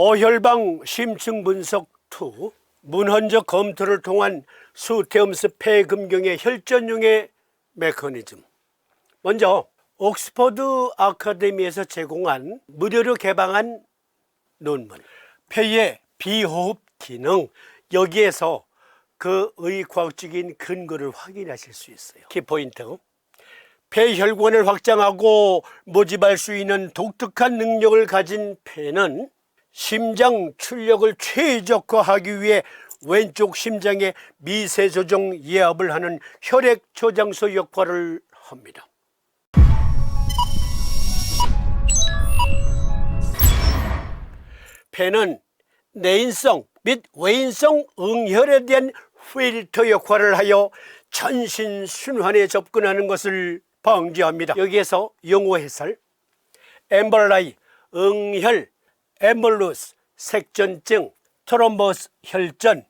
어혈방 심층 분석 2 문헌적 검토를 통한 수태음스 폐금경의 혈전용의 메커니즘. 먼저 옥스퍼드 아카데미에서 제공한 무료로 개방한 논문. 폐의 비호흡 기능. 여기에서 그 의과학적인 근거를 확인하실 수 있어요. 키포인트. 폐혈관을 확장하고 모집할 수 있는 독특한 능력을 가진 폐는 심장 출력을 최적화하기 위해 왼쪽 심장의 미세 조정 예압을 하는 혈액 저장소 역할을 합니다. 폐는 내인성 및 외인성 응혈에 대한 필터 역할을 하여 전신 순환에 접근하는 것을 방지합니다. 여기에서 용어 해설 엠벌라이, 응혈, 엠벌루스, 색전증, 트롬보스 혈전.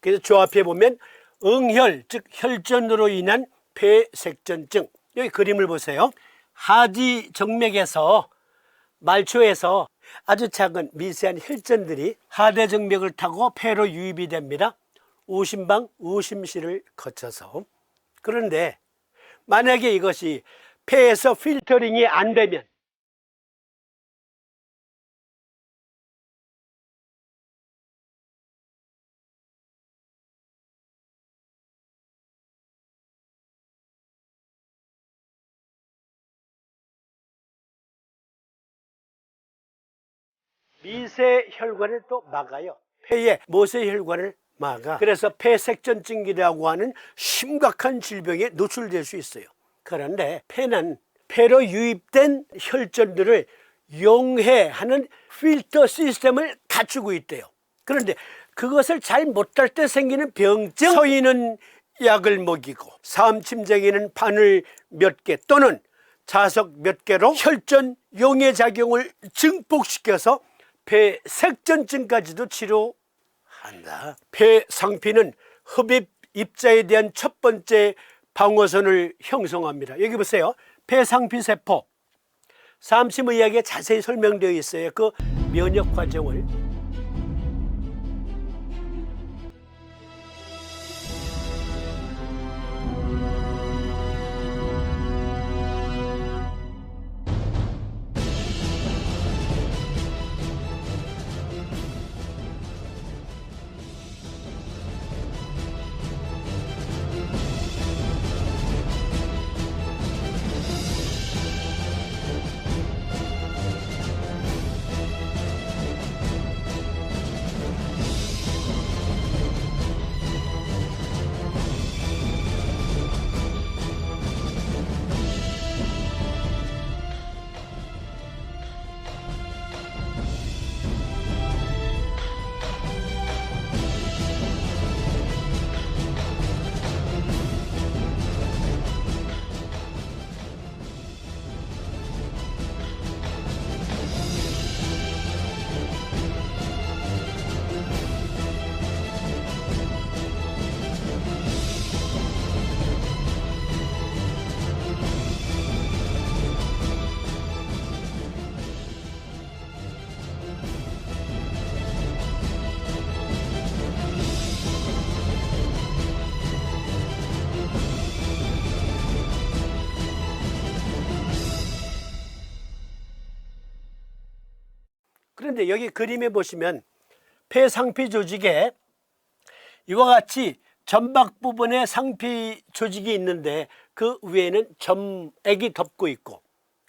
그래서 조합해 보면 응혈, 즉 혈전으로 인한 폐색전증. 여기 그림을 보세요. 하지 정맥에서 말초에서 아주 작은 미세한 혈전들이 하대 정맥을 타고 폐로 유입이 됩니다. 우심방, 우심실을 거쳐서. 그런데 만약에 이것이 폐에서 필터링이 안 되면 미세 혈관을 또 막아요. 폐의 모세 혈관을 막아. 그래서 폐색전증이라고 하는 심각한 질병에 노출될 수 있어요. 그런데 폐는 폐로 유입된 혈전들을 용해하는 필터 시스템을 갖추고 있대요. 그런데 그것을 잘 못할 때 생기는 병증 서인은 약을 먹이고 삼침쟁이는 바늘 몇 개 또는 자석 몇 개로 혈전 용해 작용을 증폭시켜서 폐색전증까지도 치료한다. 폐상피는 흡입 입자에 대한 첫 번째 방어선을 형성합니다. 여기 보세요. 폐상피 세포. 삼심의학에 자세히 설명되어 있어요. 그 면역 과정을. 그런데 여기 그림에 보시면 폐상피 조직에 이와 같이 점막 부분에 상피 조직이 있는데 그 위에는 점액이 덮고 있고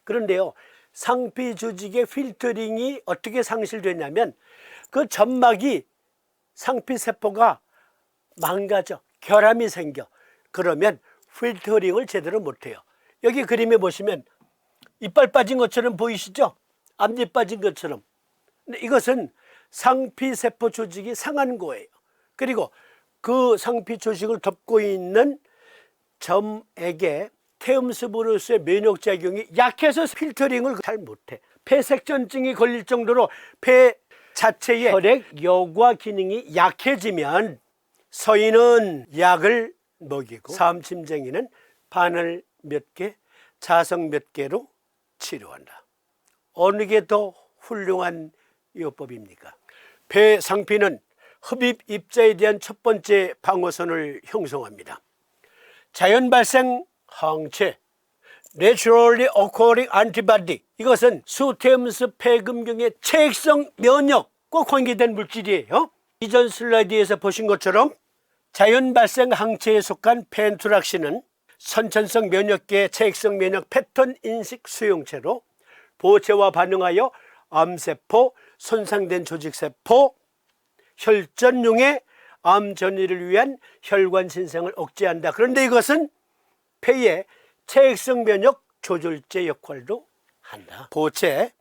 그런데요 상피 조직의 필터링이 어떻게 상실되냐면 그 점막이 상피 세포가 망가져 결함이 생겨 그러면 필터링을 제대로 못해요. 여기 그림에 보시면 이빨 빠진 것처럼 보이시죠? 앞니 빠진 것처럼 이것은 상피 세포 조직이 상한 거예요. 그리고 그 상피 조직을 덮고 있는 점액의 태음스보르스의 면역 작용이 약해서 필터링을 잘 못해. 폐색전증이 걸릴 정도로 폐 자체의 혈액 여과 기능이 약해지면 서인은 약을 먹이고 삼침쟁이는 바늘 몇 개, 자석 몇 개로 치료한다. 어느 게 더 훌륭한 요법입니까? 폐 상피는 흡입 입자에 대한 첫 번째 방어선을 형성합니다. 자연 발생 항체 naturally occurring antibody 이것은 수테음스 폐금경의 체액성 면역과 관계된 물질이에요. 이전 슬라이드에서 보신 것처럼 자연 발생 항체에 속한 펜투락신은 선천성 면역계의 체액성 면역 패턴 인식 수용체로 보체와 반응하여 암세포, 손상된 조직세포, 혈전용의 암 전이를 위한 혈관 신생을 억제한다. 그런데 이것은 폐의 체액성 면역 조절제 역할도 한다. 보체,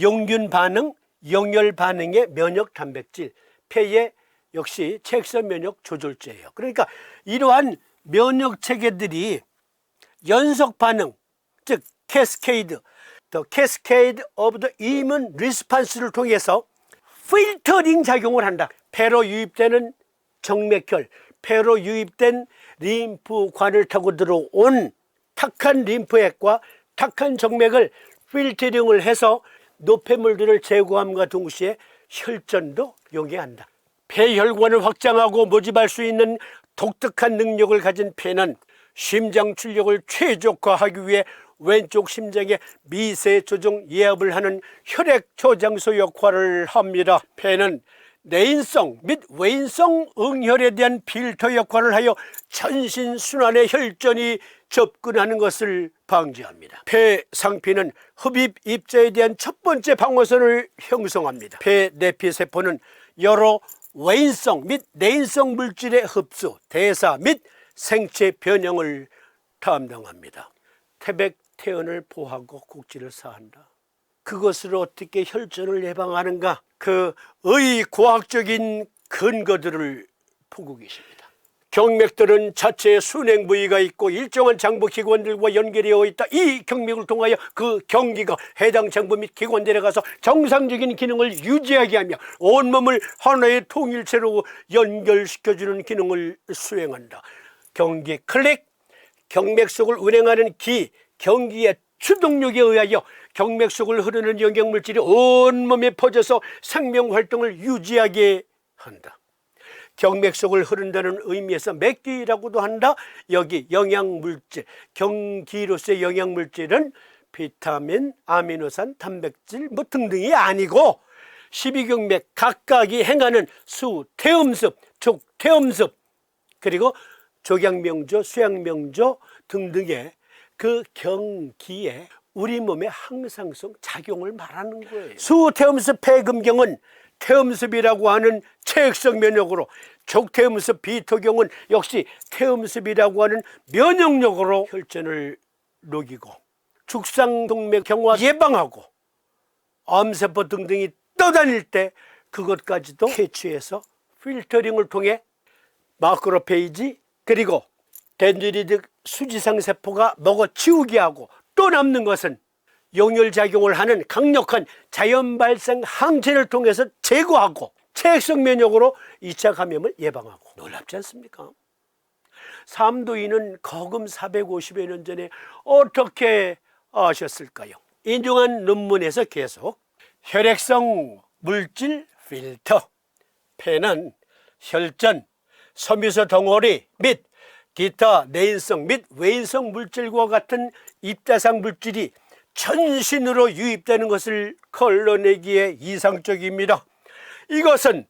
용균 반응, 용열 반응의 면역 단백질, 폐의 역시 체액성 면역 조절제예요. 그러니까 이러한 면역 체계들이 연속 반응, 즉 캐스케이드, 더 캐스케이드 오브 더 이문 리스판스를 통해서 필터링 작용을 한다. 폐로 유입되는 정맥혈, 폐로 유입된 림프관을 타고 들어온 탁한 림프액과 탁한 정맥을 필터링을 해서 노폐물들을 제거함과 동시에 혈전도 용해한다. 폐혈관을 확장하고 모집할 수 있는 독특한 능력을 가진 폐는 심장 출력을 최적화하기 위해 왼쪽 심장에 미세 조정 예압을 하는 혈액 저장소 역할을 합니다. 폐는 내인성 및 외인성 응혈에 대한 필터 역할을 하여 전신 순환의 혈전이 접근하는 것을 방지합니다. 폐 상피는 흡입 입자에 대한 첫 번째 방어선을 형성합니다. 폐 내피 세포는 여러 외인성 및 내인성 물질의 흡수, 대사 및 생체 변형을 담당합니다. 태백 태연을 보하고 곡지를 사한다. 그것으로 어떻게 혈전을 예방하는가? 그 의과학적인 근거들을 보고 계십니다. 경맥들은 자체의 순행 부위가 있고 일정한 장부 기관들과 연결되어 있다. 이 경맥을 통하여 그 경기가 해당 장부 및 기관들에 가서 정상적인 기능을 유지하게 하며 온몸을 하나의 통일체로 연결시켜주는 기능을 수행한다. 경기 클릭, 경맥 속을 운행하는 기, 경기의 추동력에 의하여 경맥 속을 흐르는 영양물질이 온몸에 퍼져서 생명 활동을 유지하게 한다. 경맥 속을 흐른다는 의미에서 맥기라고도 한다. 여기 영양물질, 경기로서의 영양물질은 비타민, 아미노산, 단백질 뭐 등등이 아니고 12경맥 각각이 행하는 수, 태음습, 족, 태음습 그리고 족양명조, 수양명조 등등의 그 경기에 우리 몸의 항상성 작용을 말하는 거예요. 수태음습 폐금경은 태음습이라고 하는 체액성 면역으로 족태음습 비토경은 역시 태음습이라고 하는 면역력으로 혈전을 녹이고 죽상동맥 경화 예방하고 암세포 등등이 떠다닐 때 그것까지도 캐치해서 필터링을 통해 마크로페이지 그리고 덴드리드 수지상 세포가 먹어 치우게 하고 또 남는 것은 용혈작용을 하는 강력한 자연 발생 항체를 통해서 제거하고 체액성 면역으로 2차 감염을 예방하고 놀랍지 않습니까? 삼도인은 거금 450여 년 전에 어떻게 아셨을까요? 인용한 논문에서 계속 혈액성 물질 필터, 폐는 혈전, 섬유소 덩어리 및 기타 내인성 및 외인성 물질과 같은 입자상 물질이 전신으로 유입되는 것을 걸러내기에 이상적입니다. 이것은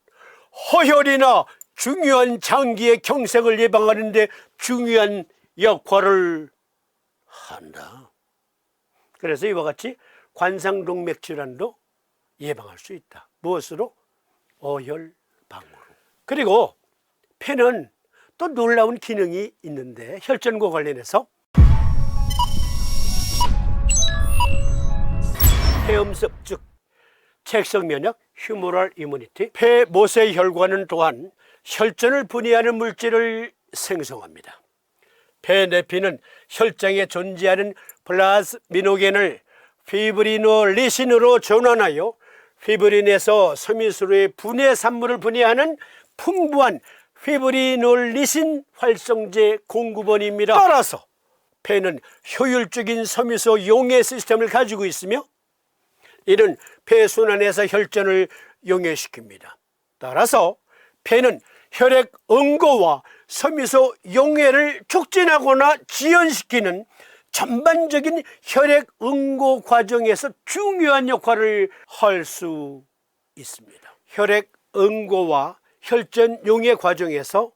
허혈이나 중요한 장기의 경색을 예방하는 데 중요한 역할을 한다. 그래서 이와 같이 관상동맥 질환도 예방할 수 있다. 무엇으로? 어혈 방으로. 그리고 폐는 또 놀라운 기능이 있는데 혈전과 관련해서 폐음습 즉 체액성 면역 휴모럴 이무니티 폐 모세 혈관은 또한 혈전을 분해하는 물질을 생성합니다. 폐 내피는 혈장에 존재하는 플라즈미노겐을 피브리노리신으로 전환하여 피브린에서 섬유수로의 분해 산물을 분해하는 풍부한 피브리놀리신 활성제 공급원입니다. 따라서 폐는 효율적인 섬유소 용해 시스템을 가지고 있으며 이는 폐순환에서 혈전을 용해시킵니다. 따라서 폐는 혈액 응고와 섬유소 용해를 촉진하거나 지연시키는 전반적인 혈액 응고 과정에서 중요한 역할을 할 수 있습니다. 혈액 응고와 혈전 용해 과정에서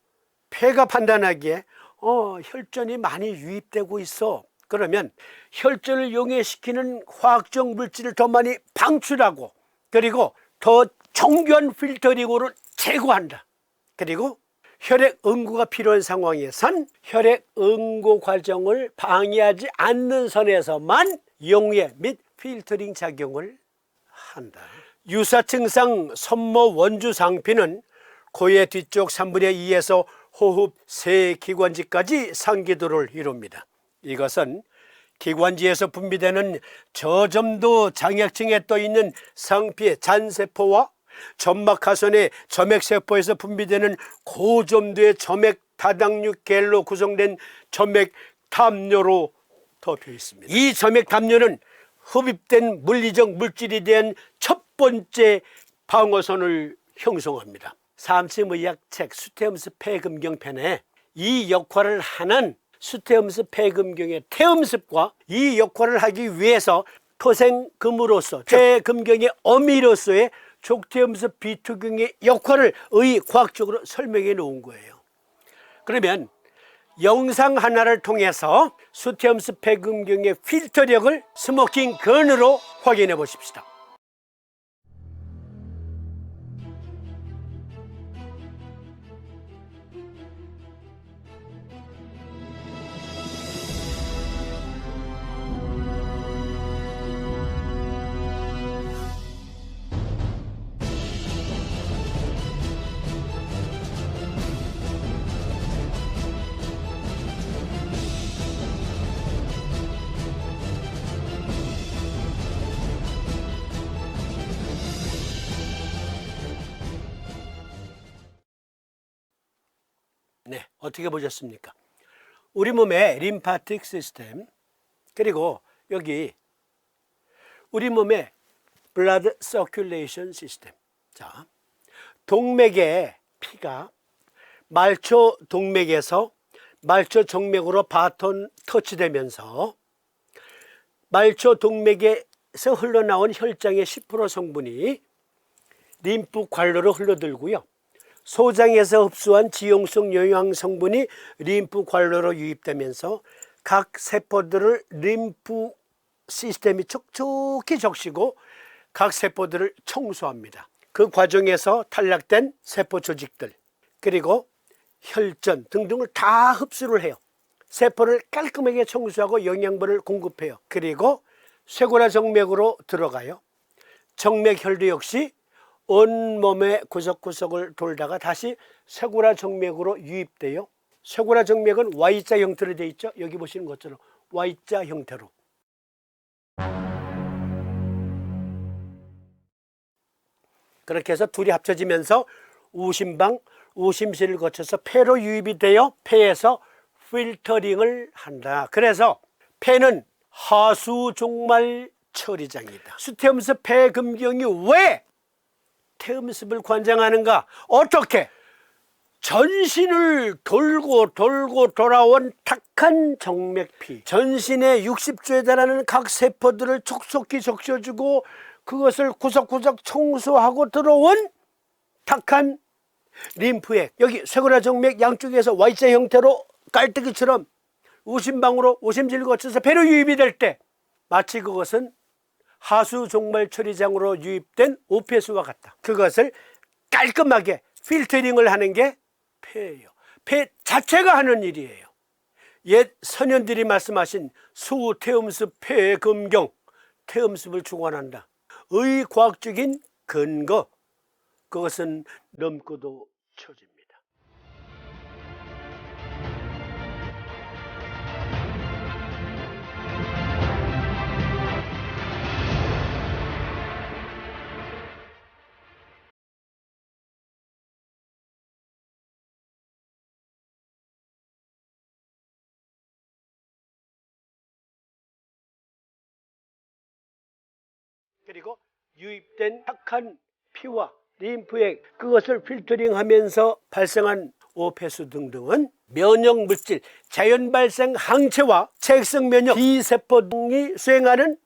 폐가 판단하기에 어, 혈전이 많이 유입되고 있어. 그러면 혈전을 용해시키는 화학적 물질을 더 많이 방출하고 그리고 더 정교한 필터링으로 제거한다. 그리고 혈액 응고가 필요한 상황에선 혈액 응고 과정을 방해하지 않는 선에서만 용해 및 필터링 작용을 한다. 유사 증상 선모 원주 상피는 코의 뒤쪽 3분의 2에서 호흡 세 기관지까지 상기도를 이룹니다. 이것은 기관지에서 분비되는 저점도 장약층에 떠 있는 상피의 잔세포와 점막하선의 점액세포에서 분비되는 고점도의 점액 다당류 겔로 구성된 점액 담요로 덮여 있습니다. 이 점액 담요는 흡입된 물리적 물질에 대한 첫 번째 방어선을 형성합니다. 삼심의학 책 수태음습 폐금경편에 이 역할을 하는 수태음습 폐금경의 태음습과 이 역할을 하기 위해서 토생금으로서 폐금경의 어미로서의 족태음습 비투경의 역할을 의 과학적으로 설명해 놓은 거예요. 그러면 영상 하나를 통해서 수태음습 폐금경의 필터력을 스모킹 건으로 확인해 보십시다. 어떻게 보셨습니까? 우리 몸의 림파틱 시스템 그리고 여기 우리 몸의 블라드 서큘레이션 시스템. 자, 동맥의 피가 말초 동맥에서 말초 정맥으로 바톤 터치되면서 말초 동맥에서 흘러나온 혈장의 10% 성분이 림프 관로로 흘러들고요. 소장에서 흡수한 지용성 영양 성분이 림프 관로로 유입되면서 각 세포들을 림프 시스템이 촉촉히 적시고 각 세포들을 청소합니다. 그 과정에서 탈락된 세포 조직들 그리고 혈전 등등을 다 흡수를 해요. 세포를 깔끔하게 청소하고 영양분을 공급해요. 그리고 쇄골화 정맥으로 들어가요. 정맥혈도 역시 온몸의 구석구석을 돌다가 다시 쇄골화 정맥으로 유입돼요. 쇄골화 정맥은 Y자 형태로 되어 있죠. 여기 보시는 것처럼 Y자 형태로. 그렇게 해서 둘이 합쳐지면서 우심방, 우심실을 거쳐서 폐로 유입이 되어 폐에서 필터링을 한다. 그래서 폐는 하수 종말 처리장이다. 수태음습 폐금경이 왜 태음습을 관장하는가? 어떻게? 전신을 돌고 돌고 돌아온 탁한 정맥피 전신의 60조에 달하는 각 세포들을 촉촉히 적셔주고 그것을 구석구석 청소하고 들어온 탁한 림프액 여기 쇄골화 정맥 양쪽에서 Y자 형태로 깔때기처럼 우심방으로 우심질 거쳐서 배로 유입이 될 때 마치 그것은 하수 종말 처리장으로 유입된 오폐수와 같다. 그것을 깔끔하게 필터링을 하는 게 폐예요. 폐 자체가 하는 일이에요. 옛 선현들이 말씀하신 수태음습 폐금경 태음습을 주관한다. 의과학적인 근거 그것은 넘고도 처집니다. 그리고 유입된 착한 피와 림프액 그것을 필터링하면서 발생한 오폐수 등등은 면역 물질, 자연 발생 항체와 체액성 면역 B세포 등이 수행하는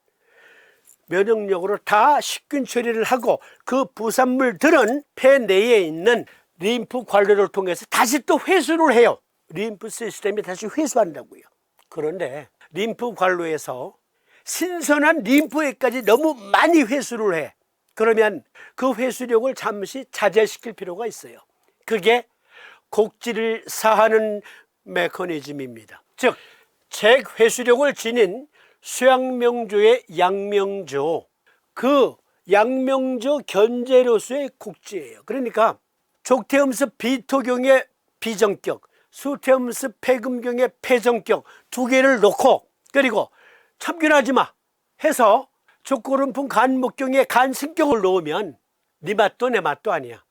면역력으로 다 식균 처리를 하고 그 부산물들은 폐 내에 있는 림프 관리를 통해서 다시 또 회수를 해요. 림프 시스템이 다시 회수한다고요. 그런데 림프 관로에서 신선한 림프에까지 너무 많이 회수를 해. 그러면 그 회수력을 잠시 자제시킬 필요가 있어요. 그게 곡지를 사하는 메커니즘입니다. 즉, 잭 회수력을 지닌 수양명조의 양명조, 그 양명조 견제로서의 곡지예요. 그러니까 족태음습 비토경의 비정격, 수태음습 폐금경의 폐정격 두 개를 놓고 그리고 참견하지 마 해서 족고름풍 간목경의 간신경을 놓으면 네 맛도 내 맛도 아니야.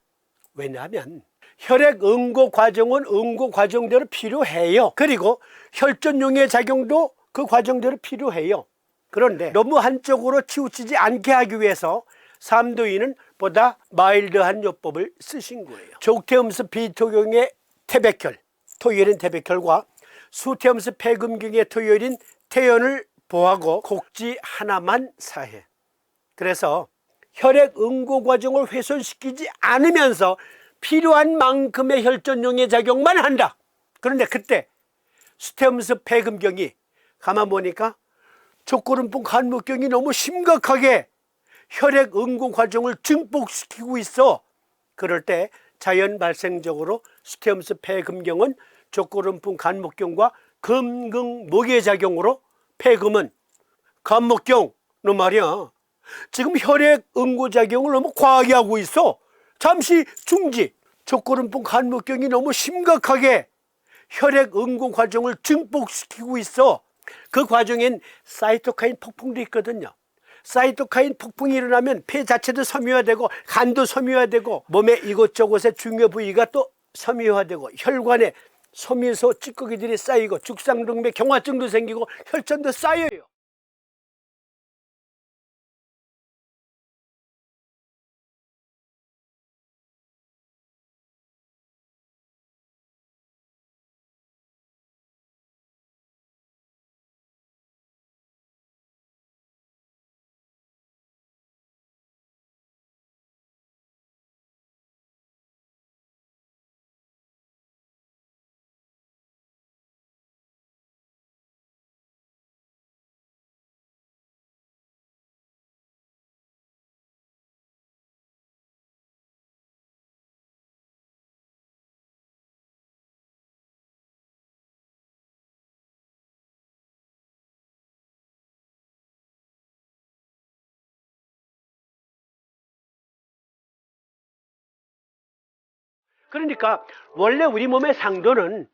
왜냐하면 혈액 응고 과정은 응고 과정대로 필요해요. 그리고 혈전용의 작용도 그 과정대로 필요해요. 그런데 너무 한쪽으로 치우치지 않게 하기 위해서 삼도인은 보다 마일드한 요법을 쓰신 거예요. 족태음습 비토경의 태백혈, 토열인 태백혈과 수태음습 폐금경의 토열인 태연을 보하고 곡지 하나만 사해. 그래서 혈액 응고 과정을 훼손시키지 않으면서 필요한 만큼의 혈전용의 작용만 한다. 그런데 그때 수태음습 폐금경이 가만 보니까 족고름풍 간목경이 너무 심각하게 혈액 응고 과정을 증폭시키고 있어. 그럴 때 자연 발생적으로 수태음습 폐금경은 족고름풍 간목경과 금긍 목의 작용으로 폐금은 간목경 너 말이야. 지금 혈액 응고 작용을 너무 과하게 하고 있어. 잠시 중지. 족고름풍 간목경이 너무 심각하게 혈액 응고 과정을 증폭시키고 있어. 그 과정엔 사이토카인 폭풍도 있거든요. 사이토카인 폭풍이 일어나면 폐 자체도 섬유화되고 간도 섬유화되고 몸의 이곳저곳의 중요 부위가 또 섬유화되고 혈관에 섬유소 찌꺼기들이 쌓이고 죽상동맥 경화증도 생기고 혈전도 쌓여요. 그러니까 원래 우리 몸의 상도는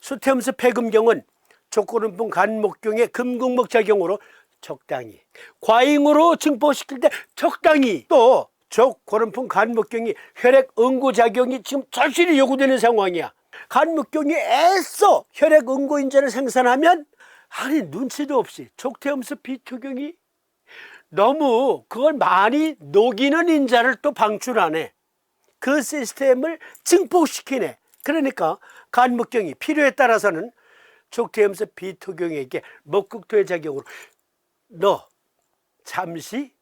수태음수 폐금경은 족고름풍 간목경의 금극목 작용으로 적당히 과잉으로 증폭시킬 때 적당히 또 족고름풍 간목경이 혈액 응고 작용이 지금 절실히 요구되는 상황이야. 간목경이 애써 혈액 응고 인자를 생산하면 아니 눈치도 없이 족태음수 비투경이 너무 그걸 많이 녹이는 인자를 또 방출하네. 그 시스템을 증폭시키네. 그러니까 간목경이 필요에 따라서는 족태염소 비토경에게 목극토의 작용으로 너 잠시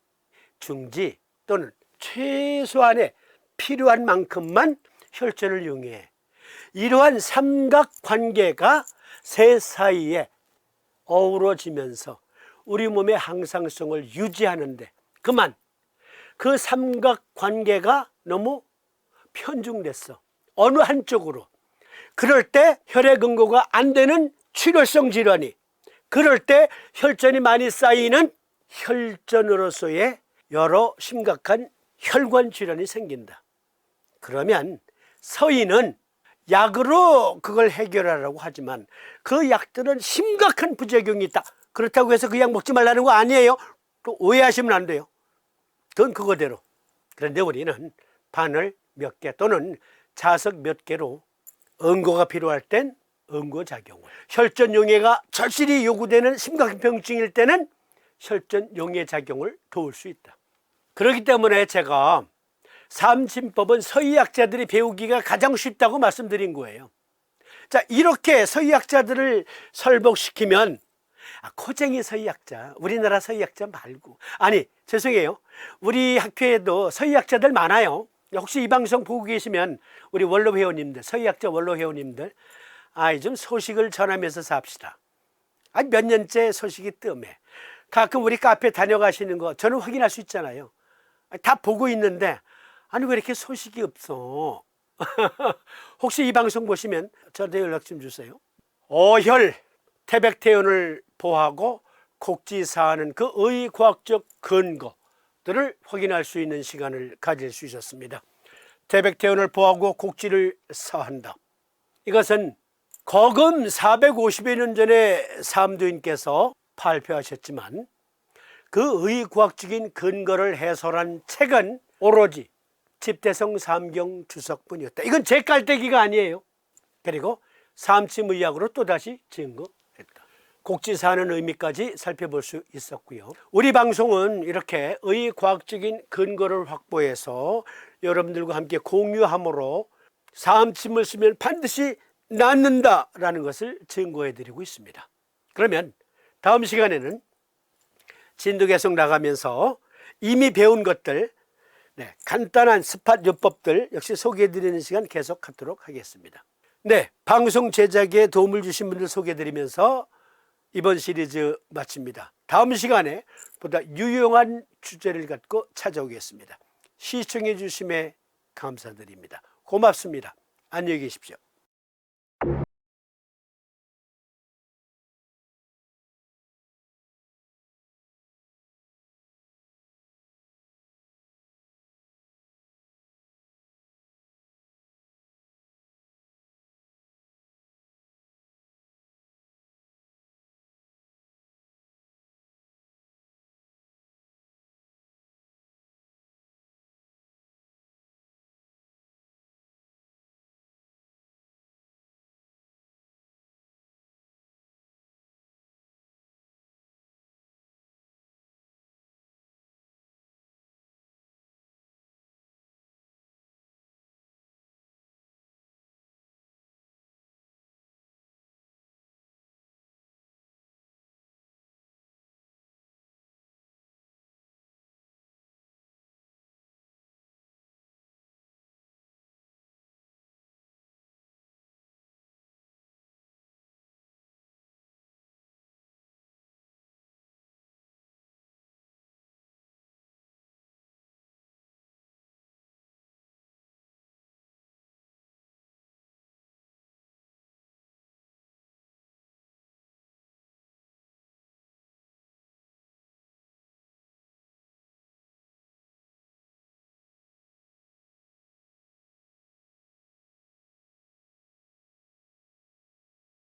중지 또는 최소한의 필요한 만큼만 혈전을 이용해. 이러한 삼각관계가 새 사이에 어우러지면서 우리 몸의 항상성을 유지하는데 그만 그 삼각관계가 너무 편중됐어. 어느 한쪽으로. 그럴 때 혈액 응고가 안 되는 출혈성 질환이, 그럴 때 혈전이 많이 쌓이는 혈전으로서의 여러 심각한 혈관 질환이 생긴다. 그러면 서인은 약으로 그걸 해결하라고 하지만 그 약들은 심각한 부작용이 있다. 그렇다고 해서 그 약 먹지 말라는 거 아니에요. 또 오해하시면 안 돼요. 그건 그거대로. 그런데 우리는 바늘 몇 개 또는 자석 몇 개로 응고가 필요할 땐 응고작용을 혈전 용해가 절실히 요구되는 심각한 병증일 때는 혈전 용해 작용을 도울 수 있다. 그렇기 때문에 제가 삼진법은 서의학자들이 배우기가 가장 쉽다고 말씀드린 거예요. 자, 이렇게 서의학자들을 설복시키면 아, 코쟁이 서의학자, 우리나라 서의학자 말고 아니 죄송해요. 우리 학교에도 서의학자들 많아요. 혹시 이 방송 보고 계시면 우리 원로 회원님들, 서의학자 원로 회원님들, 아이 좀 소식을 전하면서 삽시다. 아, 몇 년째 소식이 뜸해. 가끔 우리 카페 다녀가시는 거 저는 확인할 수 있잖아요. 아, 다 보고 있는데 아니 왜 이렇게 소식이 없어? 혹시 이 방송 보시면 저한테 연락 좀 주세요. 어혈 태백태연을 보하고 곡지 사하는 그 의과학적 근거 들을 확인할 수 있는 시간을 가질 수 있었습니다. 태백태연을 보하고 곡지를 사한다. 이것은 거금 450여 년 전에 삼두인께서 발표하셨지만 그 의과학적인 근거를 해설한 책은 오로지 집대성 삼경 주석뿐이었다. 이건 제 깔때기가 아니에요. 그리고 삼침의학으로 또다시 증거했다. 곡지사는 의미까지 살펴볼 수 있었고요. 우리 방송은 이렇게 의 과학적인 근거를 확보해서 여러분들과 함께 공유함으로 삼침을 쓰면 반드시 낫는다라는 것을 증거해 드리고 있습니다. 그러면 다음 시간에는 진도 계속 나가면서 이미 배운 것들 네, 간단한 스팟 요법들 역시 소개해 드리는 시간 계속 갖도록 하겠습니다. 네, 방송 제작에 도움을 주신 분들 소개해 드리면서 이번 시리즈 마칩니다. 다음 시간에 보다 유용한 주제를 갖고 찾아오겠습니다. 시청해 주심에 감사드립니다. 고맙습니다. 안녕히 계십시오.